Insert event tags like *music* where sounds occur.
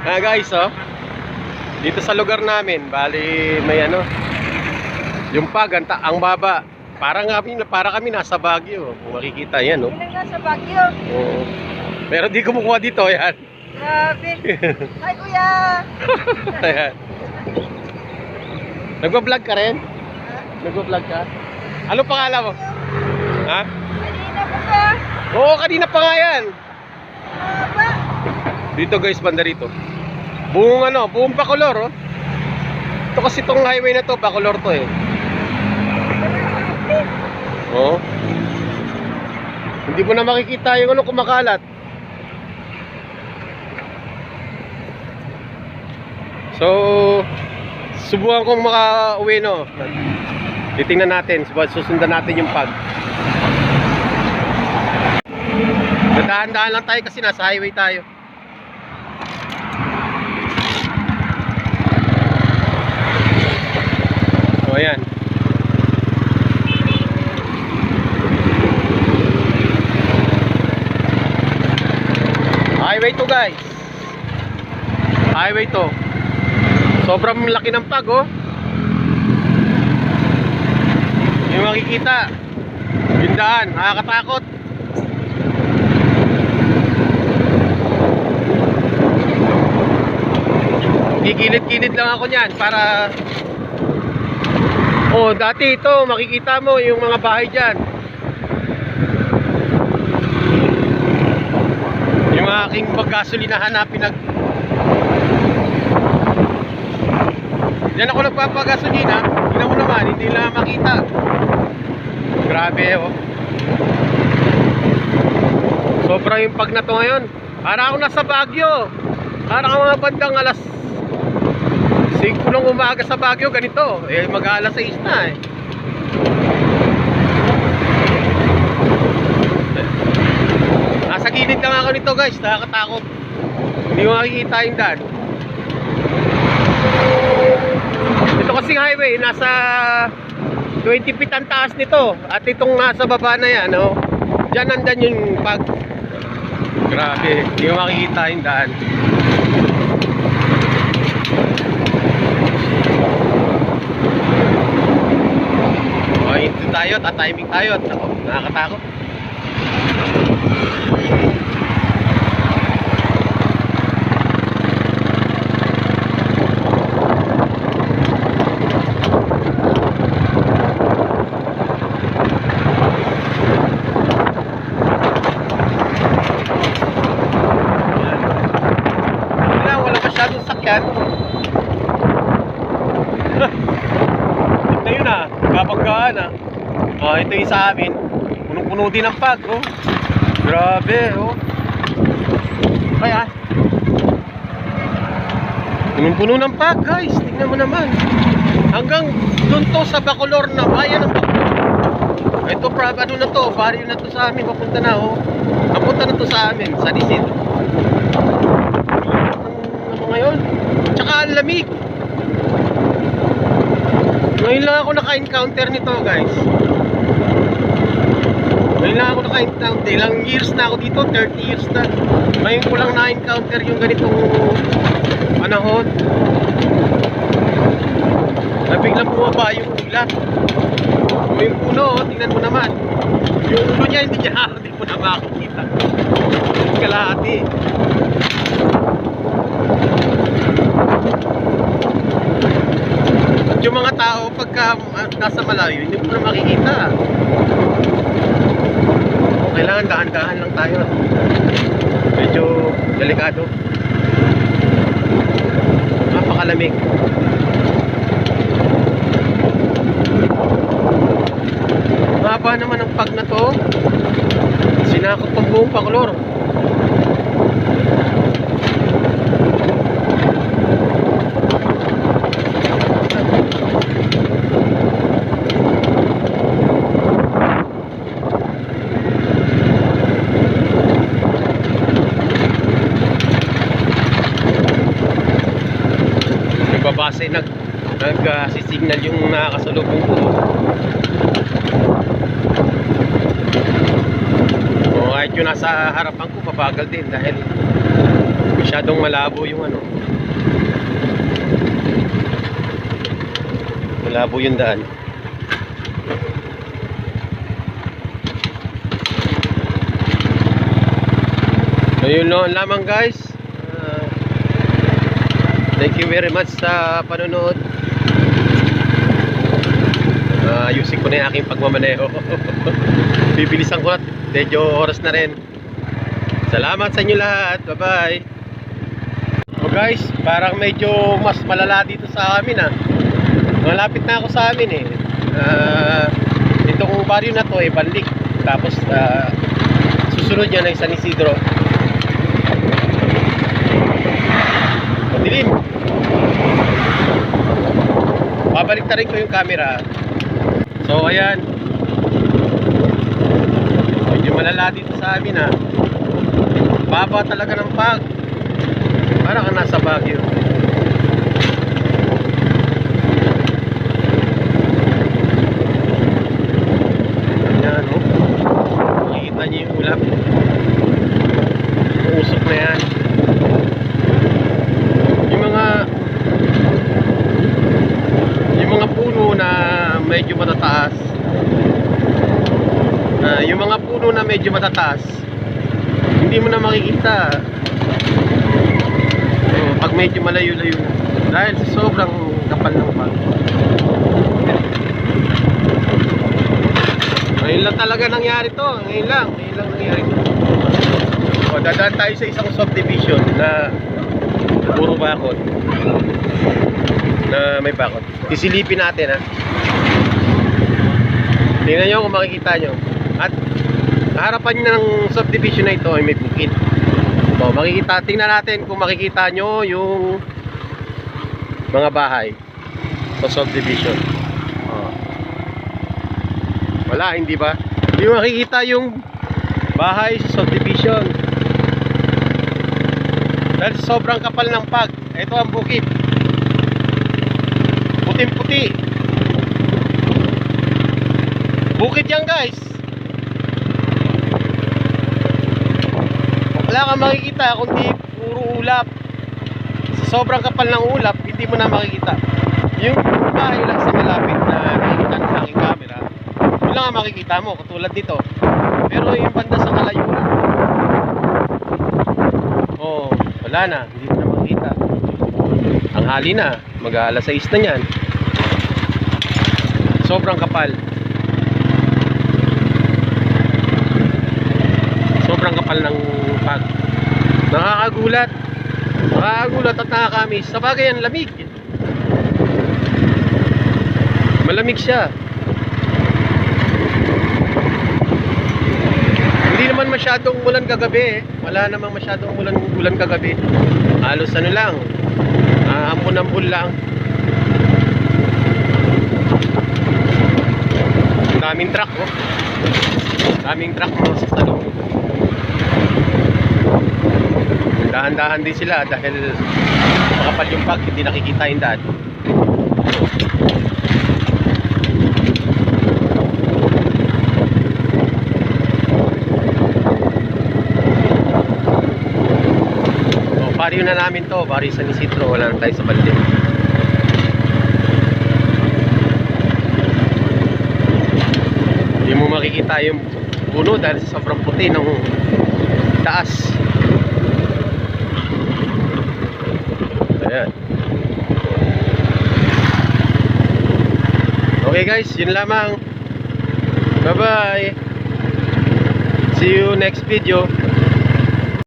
Ah guys, oh. Dito sa lugar namin, bali may ano. Yung pag, ang, baba. Parang kami, para kami nasa Baguio. Kung makikita yan, oh. Yun nga sa Baguio. Oo. Pero di kumukuha dito, yan. Grabe. *laughs* Hi, kuya. *laughs* Ayan. Nagpa-vlog ka rin? Nagpa-vlog ka? Ano pangalan mo? Ha? Kanina po ka. Oo, kanina pa nga yan. Aba. Dito guys, banda rito. Buong ano, buong Bacolor, oh. Ito kasi itong highway na to, Bacolor to eh. Oo. Hindi mo na makikita yung ano kumakalat. So, subukan kong makauwi no. Titingnan natin, susundan natin yung pag. Dadahan-dahan lang tayo kasi nasa highway tayo. So ayan. Highway to guys. Highway to. Sobrang laki ng pag oh. Yung makikita. Yung daan, nakakatakot. Gigilid-gilid lang ako niyan para Oh, dati ito, makikita mo yung mga bahay diyan. Yung aking paggasolinahan na pinag Diyan ako nagpapagasolina, tingnan mo naman, hindi lang makita. Grabe oh. Sobra yung pag na to ngayon. Para ako nasa Baguio. Para ako mga bandang alas 5 ng umaga sa Baguio, ganito. Eh, mag alas 6 na eh. Nasa gilid lang ako nito guys, nakakatakot. Hindi mo makikita yung daan. Ito kasing highway, nasa 20 feet ang taas nito. At itong nasa baba na yan, oh, dyan nandyan yung pag... Grabe, hindi mo makikita yung daan. Oh, ito tayo, tatiming tayo. Ako, nakakatakot. Wala, wala masyadong sakyan. Ito yun ah, kapagkaan ah. Oh, ito yung sa amin. Punong-puno din ang pag, oh. Grabe, oh. Kaya, punong-puno ng pag, guys. Tingnan mo naman. Hanggang doon to sa Bacolor na bayan ng Bacolor. Ito, prob, ano na to, barrio na to sa amin. Papunta na, oh. Papunta na to sa amin, sa Disin. Ano ngayon? Tsaka ang lamig. Ngayon lang ako naka-encounter nito, guys. Ngayon lang ako naka-encounter. Ilang years na ako dito, 30 years na. Ngayon ko lang na-encounter yung ganitong panahon. Na biglang bumaba yung ulat. Yung puno, oh, tingnan mo naman. Yung ulo niya, hindi niya, *laughs* hindi mo na makikita. Kalahati. At yung mga tao, pagka ah, nasa malayo, hindi mo na makikita. Kailangan dahan-dahan lang tayo. Medyo delikado. Napakalamig. Mahaba naman ang pag na to. Sinakot pang buong Bacolor. Signal yung nakakasalubong ko. O kahit yung nasa harapan ko, pabagal din dahil Masyadong malabo yung ano. Malabo yung daan. Ayun noon lamang guys. Ah, thank you very much sa panonood. Ayusin ko na yung aking pagmamaneho. *laughs* Bibilisan ko na. Medyo oras na rin. Salamat sa inyo lahat. Bye-bye. So guys, parang medyo mas malala dito sa amin ah. Malapit na ako sa amin eh. Ah, itong baryo na to eh, balik. Tapos ah, susunod yan ay San Isidro. Madilim. Babalik na rin ko yung camera. So ayan. Medyo malala dito sa amin ah. Baba talaga ng pag. Parang ka nasa Baguio. Ayan, oh. Makikita niyo yung ulap. Uusok na yan. Yung mga yung mga puno na medyo matataas. Ah, yung mga puno na medyo matataas hindi mo na makikita. Oh, pag medyo malayo-layo dahil sobrang kapal ng pag. Ngayon lang talaga nangyari to. Ngayon lang ngayon lang nangyari to. O dadaan tayo sa isang subdivision na puro bakod. Na may bakod. Isilipin natin ha tingnan nyo kung makikita nyo. At harapan ng subdivision na ito ay may bukid. O makikita tingnan natin kung makikita nyo yung mga bahay sa subdivision. O. wala hindi ba? Hindi makikita yung bahay sa subdivision. Dahil sobrang kapal ng pag ito ang bukid. Puting bukid yan guys. Wala kang makikita kundi puro ulap. Sa sobrang kapal ng ulap hindi mo na makikita. Yung bahay lang sa malapit na nakikita ng aking camera yun lang ang makikita mo katulad dito pero yung banda sa kalayuan oh wala na hindi mo na makikita. Ang hali na mag alas 6 na yan sobrang kapal sobrang kapal ng pag. Nakakagulat. Nakakagulat at nakakamis sa bagay ang lamig. Malamig siya. Hindi naman masyadong ulan kagabi eh. wala namang masyadong ulan ulan kagabi. Halos ano lang ah, ambon-ambon lang. Daming truck oh. Daming truck mga sa dahan-dahan din sila dahil makapal yung pag hindi nakikita yung daan so, baryo na namin to baryo sa Nisitro wala na tayo sa balde. Hindi mo makikita yung puno dahil sa sobrang puti ng taas ayan. Okay guys. Yun lamang. Bye bye see you next video